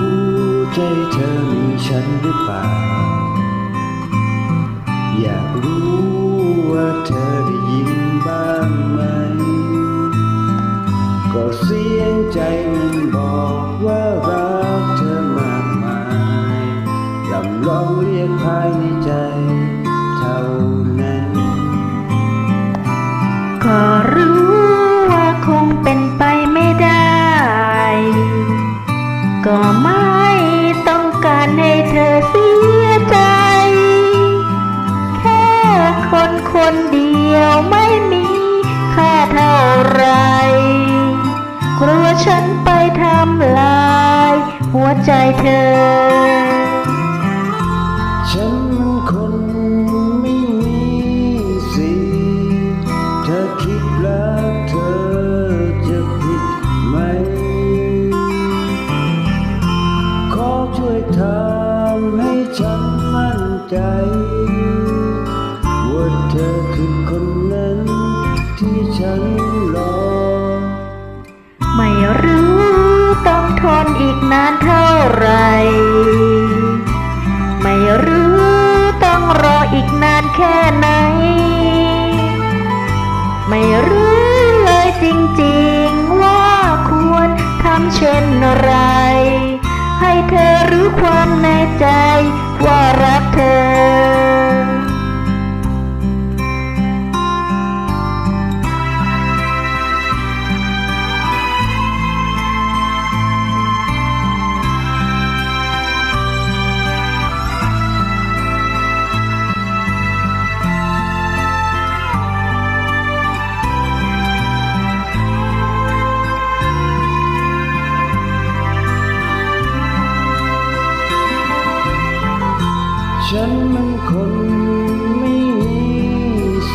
ู้ใจเธอมีฉันหรือเปล่า อยากรู้ ฉันไปทำลาย หัวใจเธอ ฉันมันคนไม่มีสิทธิ์เธอคิดรักเธอจะผิดไหม ขอช่วยทำให้ฉันมั่นใจว่าเธอคือคนนั้นที่ฉัน ไหน ไม่รู้เลยจริงๆ ว่าควรทำเช่นไร ให้เธอรู้ความในใจว่ารักเธอ ฉันมันคนไม่มี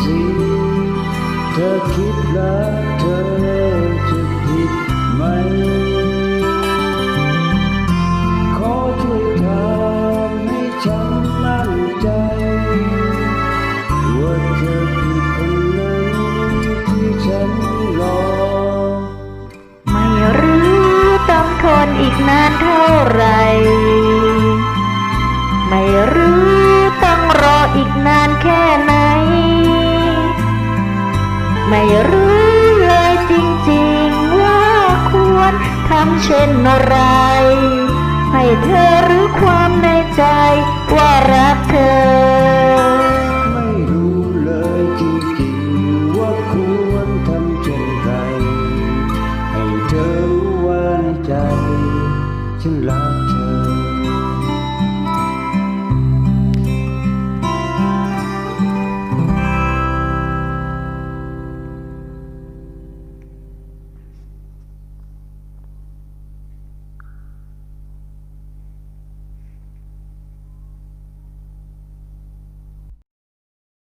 สิทธิ์เธอคิดรักเธอจะผิดไหม ขอช่วยทำให้ฉันมั่นใจว่าเธอคือคนนั้นที่ฉันรอ ไม่รู้ต้องทนอีกนานเท่าไหร ไม่รู้เลยจริงๆว่าควรทำเช่นไร ให้เธอรู้ความในใจว่า